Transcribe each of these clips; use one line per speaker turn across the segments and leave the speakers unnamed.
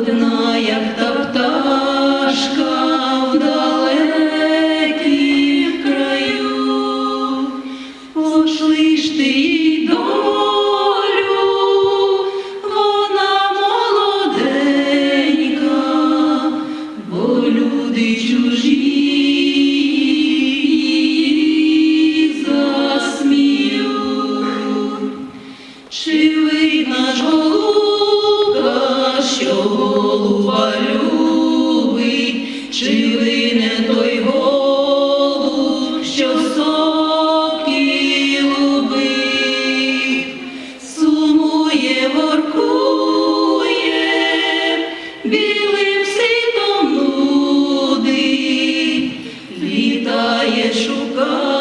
одна, як та пташка в далекім краю. Пошли ж ти їй долю, вона молоденька, бо люди чужі. Чи ви наш що голуба любить, чи той голуб, що соки любить, сумує, воркує, білим світом нудить, літає, шукає,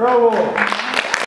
Bravo!